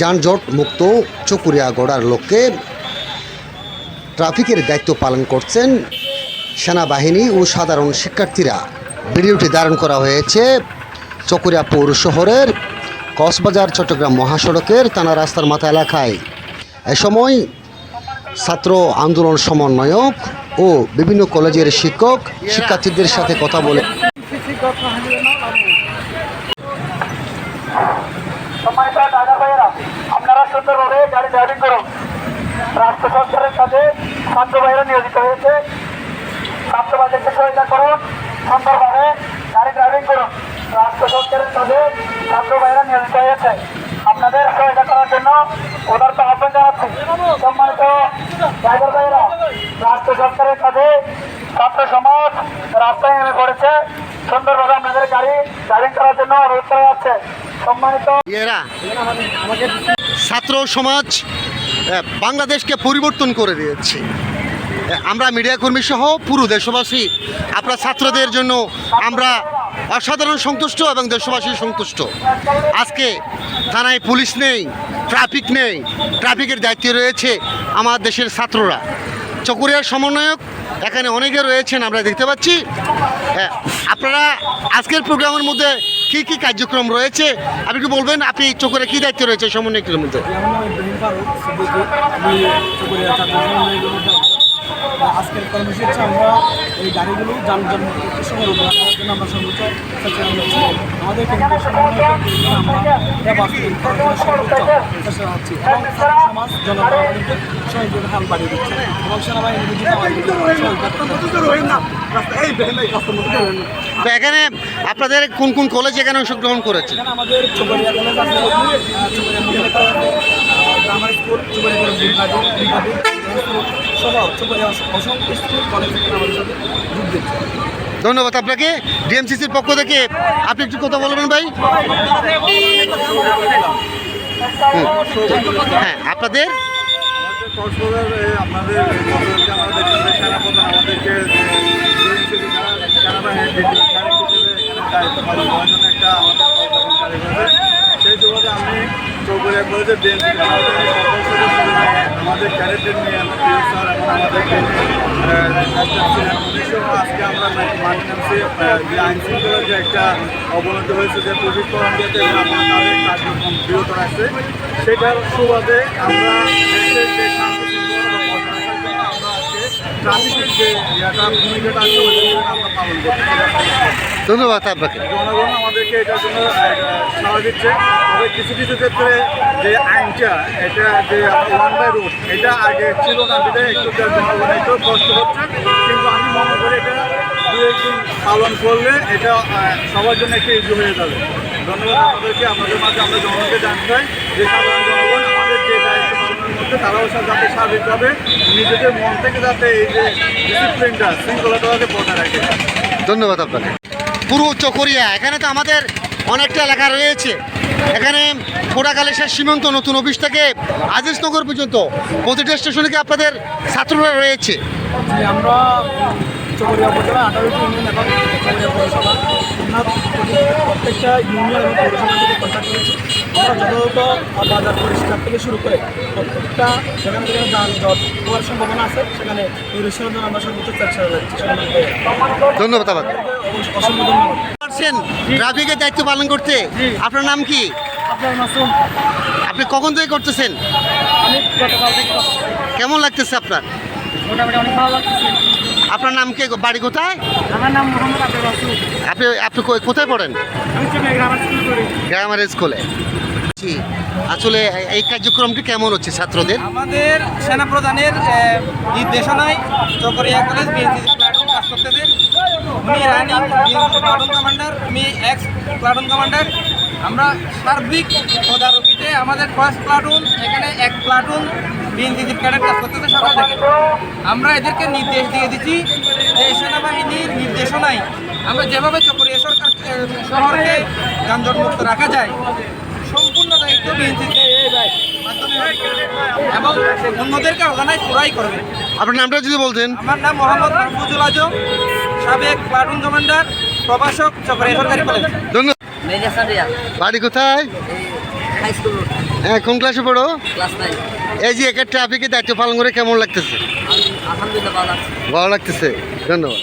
যানজট মুক্ত চকুরিয়া গড়ার লক্ষ্যে ট্রাফিকের দায়িত্ব পালন করছেন সেনাবাহিনী ও সাধারণ শিক্ষার্থীরা। ভিডিওটি ধারণ করা হয়েছে চকুরিয়া পৌর শহরের কক্সবাজার, চট্টগ্রাম মহাসড়কের টানা রাস্তার মাথা এলাকায়। এ সময় ছাত্র আন্দোলন সমন্বয়ক ও বিভিন্ন কলেজের শিক্ষক, শিক্ষার্থীদের সাথে কথা বলে দাদা ভাইয়েরা আপনারা সুন্দরভাবে গাড়ি ড্রাইভিং করুন। রাষ্ট্র সরকারের সাথে ছাত্র ভাইয়েরা নিয়োজিত হয়েছে। ছাত্রবাদেরকে সহায়তা করুন। সুন্দরভাবে গাড়ি ড্রাইভিং করুন। রাষ্ট্র সরকারের সাথে ছাত্র ভাইয়েরা নিয়োজিত হয়েছে। আপনাদের সহায়তা করার জন্য ওদের তো আহ্বান জানাচ্ছি। সম্মানিত ড্রাইভার ভাইয়েরা, রাষ্ট্র সরকারের সাথে ছাত্র সমাজ রাস্তায় নেমে পড়েছে। সুন্দরভাবে আপনাদের গাড়ি ড্রাইভিং করার জন্য অনুরোধ করা যাচ্ছে। সম্মানিত এরা ছাত্র সমাজ বাংলাদেশকে পরিবর্তন করে দিয়েছে। আমরা মিডিয়া কর্মী সহ পুরো দেশবাসী, আপনার ছাত্রদের জন্য আমরা অসাধারণ সন্তুষ্ট এবং দেশবাসী সন্তুষ্ট। আজকে থানায় পুলিশ নেই, ট্রাফিক নেই, ট্রাফিকের দায়িত্বে রয়েছে আমার দেশের ছাত্ররা। চকুরিয়ার সমন্বয়ক এখানে অনেকে রয়েছেন আমরা দেখতে পাচ্ছি। হ্যাঁ, আপনারা আজকের প্রোগ্রামের মধ্যে কি কি কার্যক্রম রয়েছে? আপনি একটু বলবেন আপনি চকুরে কি দায়িত্ব রয়েছে সমন্বয়কের মধ্যে? আজকের কর্মসূচি আমরা এই গাড়িগুলো যানজট করার জন্য আমরা সর্বোচ্চ চেষ্টা করছি আমাদের কেন্দ্রীয় সমন্বয় আমরা এটা বাস্তবায়ন করার জন্য সর্বোচ্চ চেষ্টা করছি এবং সমাজ জনগণ আমাদেরকে সহযোগিতার হাল বাড়িয়ে দিচ্ছে এবং সেনাবাহিনী বুঝিয়ে আমাদেরকে সহযোগিতা করছে। এই বেহেন এই রাস্তার মধ্যে বেরোবেন না। তো এখানে আপনাদের কোন কোন কলেজ এখানে অংশগ্রহণ করেছে আমাদের চকরিয়া কলেজ আছে আহ, মহিলা college grammar school Chakaria college বিভাগী বিভাগী স্কুল সহ অসংখ্য স্কুল কলেজ আমাদের সাথে যোগ দিচ্ছে ধন্যবাদ আপনাকে। ডিএমসিসির পক্ষ থেকে আপনি একটু কথা বলবেন ভাই? হ্যাঁ আপনাদের? আমাদের কক্সবাজার আপনাদের আমাদেরকে যে BNC সেনা- সেনাবাহিনীর ডিগ্রি ক্যাডেট হিসেবে এখানে দায়িত্ব পালন করার জন্য একটা আমাদের প্রজ্ঞাপন জারি করেছে সেই সুবাদে আমি আমাদের ক্যাডেটদের নিয়ে আমাদেরকে আজকে আমরা নামছি যে আইন শৃঙ্খলার যে একটা অবনতি হয়েছে যে এবং আপনার তাদের কার্যক্রম বিরত রাখছে, সেটার সুবাদে আমরা দেশের যে শান্তি আমরা আজকে আমরা পালন ধন্যবাদ আপনাকে। জনগণ আমাদেরকে এটার জন্য সাড়া দিচ্ছে। তবে কিছু কিছু ক্ষেত্রে যে আইনটা এটা যে ওয়ান বাই রোড এটা আগে ছিল না বিধায় একটু জনগণ একটু কষ্ট হচ্ছে। কিন্তু আমি মনে করি এটা দু একদিন পালন করলে এটা সবার জন্য একটু ইজি হয়ে যাবে। ধন্যবাদ আপনাদেরকে আমাদের মাঝে আমরা জনগণকে জানতে চাই যে সাধারণ জনগণ আমাদের যে দায়িত্ব পালনের মধ্যে তারাও যাতে স্বাভাবিকভাবে নিজেদের মন থেকে যাতে এই যে ডিসিপ্লিনটা শৃঙ্খলাটা যাতে বজায় রাখে। ধন্যবাদ আপনাকে। পুরো চকরিয়া এখানে তো আমাদের অনেকটা এলাকা রয়েছে। এখানে কোটাকালেশ্বর সীমান্ত নতুন অফিস থেকে আজিজনগর পর্যন্ত প্রতিটা স্টেশনে কি আপনাদের ছাত্ররা রয়েছে? আমরা আমরা প্রত্যেকটা ইউনিয়ন এবং কন্ট্যাক্ট করেছি। আমরা যথাযথ বাজার পরিষ্কার থেকে শুরু করে প্রত্যেকটা যেখানে যেখানে যানজট হওয়ার সম্ভাবনা আছে সেখানে পরিষ্কারের জন্য আমরা সর্বোচ্চ চেষ্টা ধন্যবাদ অসংখ্য ধন্যবাদ। ট্রাফিকের দায়িত্ব পালন করতে। আপনার নাম কি? আপনি কখন থেকে করতেছেন? কেমন লাগতেছে আপনার? মোটামুটি অনেক ভালো লাগতেছে। আপনার নাম কে বাড়ি কোথায়? আমার নাম মোহাম্মদ আব্দুল রাসুল আপনি আপনি কোথায় পড়েন? আমি চেন্নাই গ্রামার স্কুল করি গ্রামার স্কুলে। জি। আসলে এই কার্যক্রমটি কেমন হচ্ছে ছাত্রদের? আমাদের সেনাপ্রধানের আহ, নির্দেশনায় চকরিয়া কলেজ বিএনসি প্লাটুন কাজ করতেছে উনি রানিং প্লাটুন কমান্ডার আমি এক্স প্লাটুন কমান্ডার। আমরা সার্বিক তদারকিতে আমাদের ফার্স্ট প্লাটুন এখানে এক প্লাটুন কাজ করতেছে সকাল থেকে আমরা এদেরকে নির্দেশ দিয়ে দিচ্ছি যে সেনাবাহিনীর নির্দেশনায় আমরা যেভাবে চকরিয়া সরকার শহরকে যানজট মুক্ত রাখা যায় সম্পূর্ণ দায়িত্ব বিএনসি এবং অন্যদেরকে অর্গানাইজ করাই করবে। আপনার নামটা যদি বলতেন। আমার নাম মোহাম্মদ মাহফুজুল আজম সাবেক প্লাটুন কমান্ডার প্রভাষক চক্রিয়া সরকারি কলেজ। ধন্যবাদ। বাড়ি কোথায়? হাই হ্যাঁ কোন ক্লাসে পড়ো? ক্লাস নাইন এই যে একের ট্রাফিকে দায়িত্ব পালন করে কেমন লাগতেছে? আলহামদুলিল্লাহ ভালো আছি ভালো লাগতেছে। ধন্যবাদ।